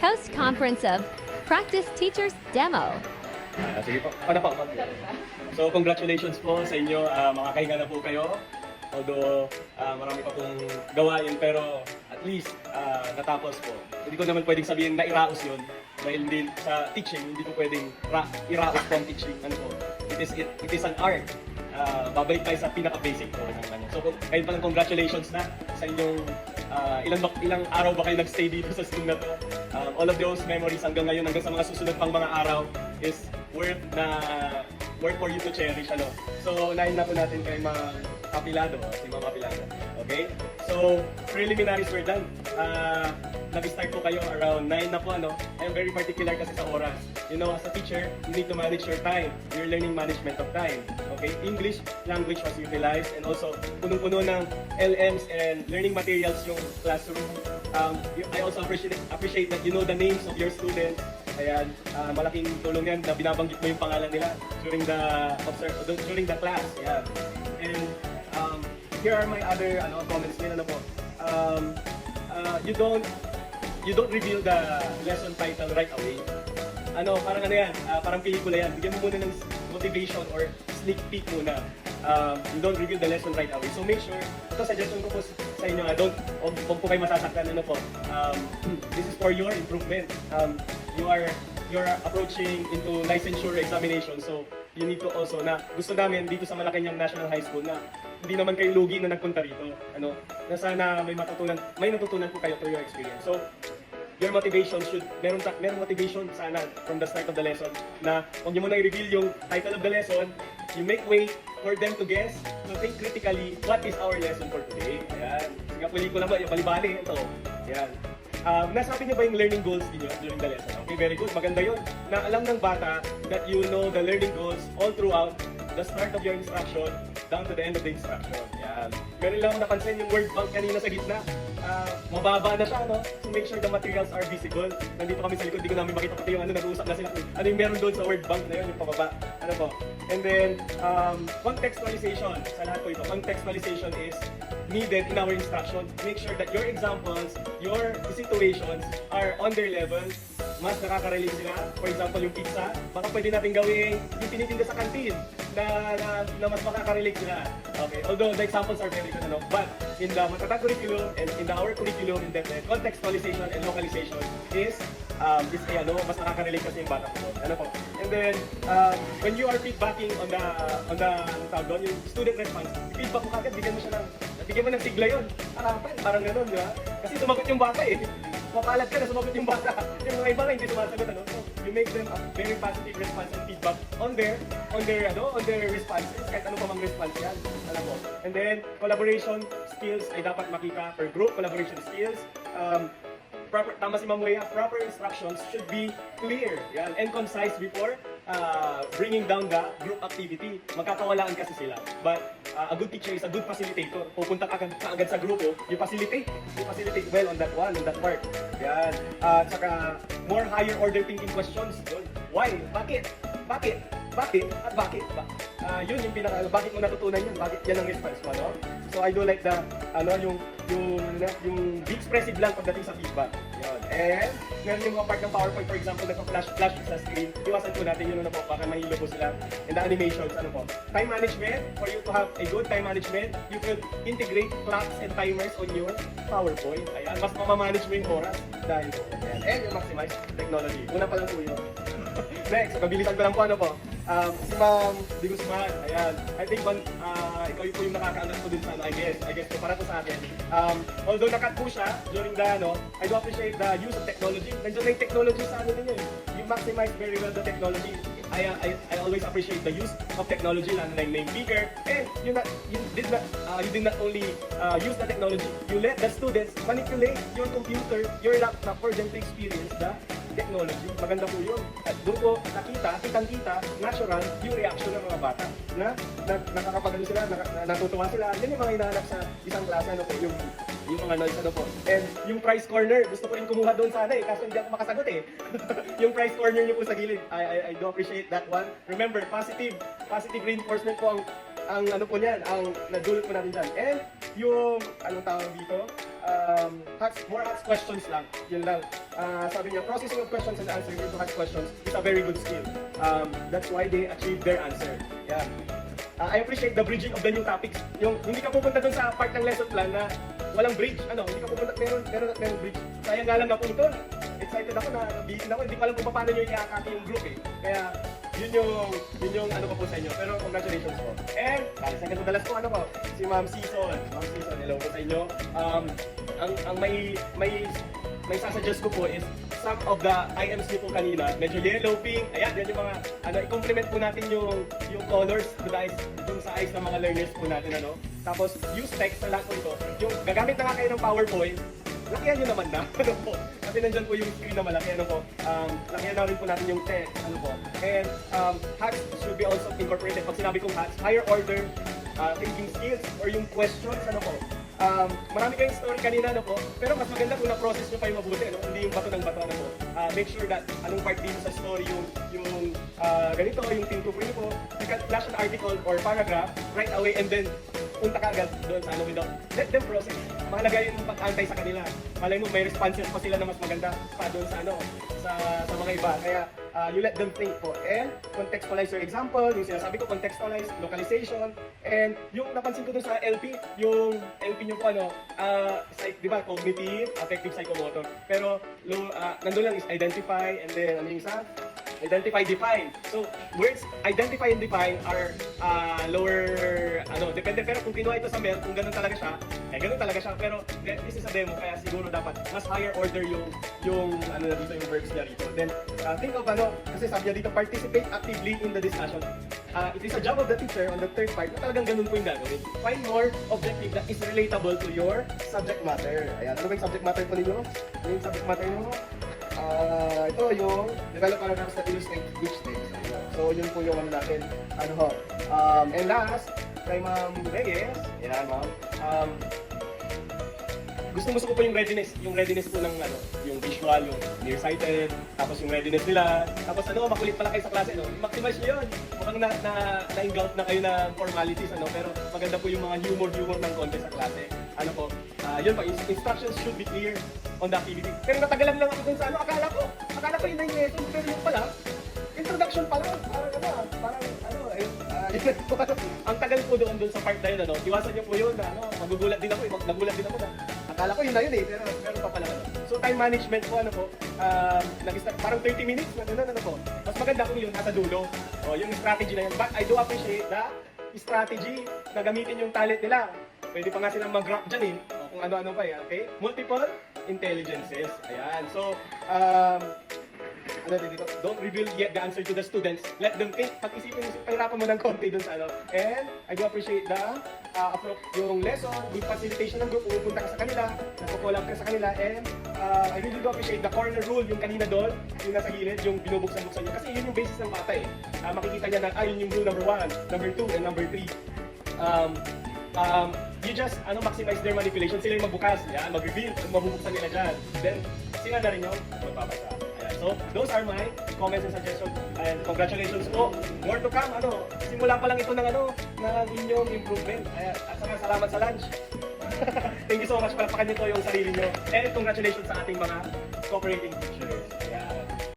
post-conference of Practice Teachers Demo. Ah, sige po. Ano po? So, congratulations po sa inyo. Ah, makakahinga na po kayo. Although, ah, marami pa pong gawain, pero at least ah, natapos po. Hindi ko naman pwedeng sabihin na iraos yun. Dahil hindi sa teaching, hindi po pwedeng ra iraos po ang teaching. Ano po? It is, it, it is an art. Ah, babalik tayo sa pinaka-basic po ng ano. So, kayo palang congratulations na sa inyong ah, ilang, ilang araw ba kayo nagstay dito sa school na to. Um, all of those memories hanggang ngayon, hanggang sa mga susunod pang mga araw is worth na worth for you to cherish. Ano? So, unahin na po natin kay Ma'am Kapilado, si Ma'am Kapilado. Okay? So, preliminaries were done. Ah, nag-start po kayo around 9 na po, ano? I'm very particular kasi sa oras. You know, as a teacher, you need to manage your time. You're learning management of time. Okay? English language was utilized and also punong-puno ng LMs and learning materials yung classroom. Um, I also appreciate appreciate that you know the names of your students. Ayan, ah, malaking tulong yan na binabanggit mo yung pangalan nila during the observe, during the class. Ayan. And um, here are my other ano comments nila na po. Um, uh, you don't you don't reveal the lesson title right away. Ano, parang ano yan, ah, parang pelikula yan. Bigyan mo muna ng motivation or sneak peek muna. Um, you don't reveal the lesson right away. So make sure, ito suggestion ko po sa inyo, ah, don't, huwag huwag po kayo masasaktan, ano po. Um, this is for your improvement. Um, you are you're approaching into licensure examination. So, you need to also na gusto namin dito sa Malacanang National High School na hindi naman kayo lugi na nagpunta rito. Ano, na sana may matutunan, may natutunan po kayo through your experience. So, your motivation should, meron, meron motivation sana from the start of the lesson na huwag niyo muna i-reveal yung title of the lesson, you make way for them to guess, to think critically, what is our lesson for today? Ayan. Sige, pelikula ba? Yung balibali, ito. Ayan. Um, nasabi niyo ba yung learning goals niyo during the lesson? Okay, very good. Maganda yun. Na alam ng bata that you know the learning goals all throughout the start of your instruction down to the end of the instruction. Yan. Meron lang napansin yung word bank kanina sa gitna. Ah, mababa na siya, no? So make sure the materials are visible. Nandito kami sa likod, hindi ko namin makita pati yung ano, nag-uusap na sila. Ano yung meron doon sa word bank na yun, yung pababa. Ano po? And then, um, contextualization. Sa lahat po ito, contextualization is needed in our instruction. Make sure that your examples, your situations are on their level. Mas nakaka-relate sila. For example, yung pizza, baka pwede natin gawin yung tinitinda sa kantin na, na, na mas makaka-relate sila. Okay, although the examples are very good, ano, but in the Matata curriculum and in the our curriculum, in the contextualization and localization is um, is eh, ano, mas nakaka-relate kasi yung bata ko. Ano po? And then, um, when you are feedbacking on the, on the, ano tawag doon, yung student response, feedback mo kagad, bigyan mo siya ng, bigyan mo ng sigla yun. Harapan, parang gano'n, di ba? Kasi sumagot yung bata eh. Makalat ka na sumagot yung bata. Yung mga iba nga hindi sumasagot, ano? So, you make them a very positive response and feedback on their, on their, ano, on their responses. Kahit ano pa mang response yan. Alam mo. And then, collaboration skills ay dapat makita per group, collaboration skills. Um, proper, tama si Ma'am Leia, proper instructions should be clear yan, and concise before uh, bringing down the group activity. Magkakawalaan kasi sila. But uh, a good teacher is a good facilitator. Pupunta ka agad, ka agad sa grupo, you facilitate. You facilitate well on that one, on that part. Yan. Uh, tsaka, more higher order thinking questions. Yun. Why? Bakit? Bakit? Bakit? At bakit? Ba Ah, yun yung pinaka, bakit mo natutunan yun? Bakit yan ang response mo, no? So I do like the, ano, yung, yung, yung be expressive lang pagdating sa feedback. Yun. And, meron yung mga part ng PowerPoint, for example, nagpa-flash flash sa screen. Iwasan po natin yun, ano po, baka mahilo po sila. And the animations, ano po. Time management, for you to have a good time management, you could integrate clocks and timers on your PowerPoint. Ayan, mas mamamanage mo yung oras dahil po. Ayan. And you maximize technology. Una pa lang po yun. Next, kabilisan ko lang po ano po. Um, si Ma'am Di Guzman, ayan. I think man, ah, ikaw po yung nakakaanak ko dun sa ano, I guess. I guess para to sa akin. Um, although nakat po siya during the ano, I do appreciate the use of technology. Nandiyan na yung technology sa ano ninyo eh. You maximize very well the technology. I, I, I always appreciate the use of technology lalo na yung name speaker. And you, not, you did not uh, you did not only uh, use the technology, you let the students manipulate your computer, your laptop for them to experience the technology. Maganda po yun. At doon ko nakita, kitang-kita, natural, yung reaction ng mga bata. Na, na nakakapagano sila, na, na, natutuwa sila. Yan yung mga hinahanap sa isang klase, ano po, yung yung mga noise ano po. And yung prize corner, gusto ko rin kumuha doon sana eh, kaso hindi ako makasagot eh. yung prize corner niyo po sa gilid. I, I, I do appreciate that one. Remember, positive, positive reinforcement po ang ang ano po niyan, ang nadulot po natin dyan. And yung, anong tawag dito? um, hacks, more hacks questions lang. Yun lang. Ah, sabi niya, processing of questions and answering into hacks questions is a very good skill. Um, that's why they achieve their answer. Yeah. Ah, I appreciate the bridging of the new topics. Yung hindi ka pupunta dun sa part ng lesson plan na walang bridge. Ano, hindi ka pupunta, meron, meron, meron bridge. Sayang nga lang na po ito. Excited ako na nabihin ako. Hindi ko alam kung paano nyo i-akaki yung group eh. Kaya, yun yung, yun yung ano ko po sa inyo. Pero congratulations po. And, dahil sa madalas po ano po, si Ma'am Season. Ma'am Season, hello po sa inyo. Um, ang, ang may, may, may sasuggest ko po is some of the items niyo po kanina, medyo yellow, pink, ayan, yan yung mga, ano, i-complement po natin yung, yung colors eyes, yung sa eyes ng mga learners po natin, ano. Tapos, use text sa lahat po. Yung gagamit na nga kayo ng PowerPoint, lakihan nyo naman na, ano po. Kasi nandyan po yung screen na malaki, ano po. Um, lakihan na rin po natin yung text, ano po. And, um, hacks should be also incorporated. Pag sinabi kong hacks, higher order uh, thinking skills or yung questions, ano po. Um, marami kayong story kanina, ano po. Pero mas maganda kung na-process nyo pa yung mabuti, ano? Hindi yung bato ng bato, ano po. Uh, make sure that anong part dito sa story yung, yung uh, ganito, yung to po. You flash an article or paragraph right away and then punta ka agad doon sa ano without let them process. Mahalaga yung pag-antay sa kanila. Malay mo may responses pa sila na mas maganda pa doon sa ano sa sa mga iba. Kaya uh, you let them think po. And contextualize your example, yung sinasabi ko contextualize, localization, and yung napansin ko doon sa LP, yung LP nyo po ano, uh, di ba, cognitive, affective psychomotor. Pero uh, nandun lang is identify and then ano yung isa? Identify, define. So, words identify and define are uh, lower, ano, depende. Pero kung kinuha ito sa MER, kung ganun talaga siya, eh ganun talaga siya. Pero eh, this is a demo, kaya siguro dapat mas higher order yung, yung, ano na dito, yung verbs niya rito. Then, uh, think of ano, kasi sabi niya dito, participate actively in the discussion. Uh, it is a job of the teacher on the third part na talagang ganun po yung gagawin. Find more objective that is relatable to your subject matter. Ayan, ano ba yung subject matter po ninyo? Ano yung subject matter nyo? Ah, ito yung develop paragraphs that illustrate which things. Ayun. So, yun po yung ano natin. Ano ho. Um, and last, kay Ma'am Reyes. Yan, Ma'am. Um, gusto gusto ko po yung readiness, yung readiness po ng ano, yung visual, yung nearsighted, tapos yung readiness nila, tapos ano, makulit pala kayo sa klase, no? I-maximize nyo yun. Mukhang na, na, na-engulf na kayo ng formalities, ano, pero maganda po yung mga humor-humor ng konti sa klase. Ano po, ah yun po, ins- instructions should be clear on the activity. Pero natagalan lang ako dun sa ano, akala ko, akala ko yung 9 lessons, pero yung pala, introduction pa lang, parang ano, parang ano, eh, yun ano, ang tagal po doon doon sa part na yun, ano, iwasan niyo po yun, na, ano, magugulat din ako, eh, nagulat din ako na, akala ko yun na yun eh, pero meron pa pala, ano. So time management po, ano po, um, nag-start, parang 30 minutes, ano, ano, ano po, mas maganda kung yun nasa dulo, o, yung strategy na yun, but I do appreciate the strategy na gamitin yung talent nila. Pwede pa nga silang mag-rap dyan eh, o, kung ano-ano pa eh, okay? Multiple intelligences, ayan. So, um, ano din dito, don't reveal yet the answer to the students. Let them think. Pag-isipin pahirapan mo ng konti dun sa ano. And I do appreciate the uh, approach, yung lesson, yung facilitation ng group, pumupunta ka sa kanila, nagpo-collab ka sa kanila, and uh, I really do appreciate the corner rule, yung kanina doon, yung nasa gilid, yung binubuksan-buksan nyo. Kasi yun yung basis ng bata eh. Uh, makikita niya na, ah, yun yung rule number one, number two, and number three. Um, um, you just ano maximize their manipulation. Sila yung magbukas, yan, mag-reveal, mabubuksan nila dyan. Then, sila na rin yung magbabasa. So, those are my comments and suggestions. And congratulations po. More to come. Ano, simula pa lang ito ng ano, ng inyong improvement. Ayan. At saka salamat sa lunch. Thank you so much. Palakpakan niyo po yung sarili niyo. And congratulations sa ating mga cooperating.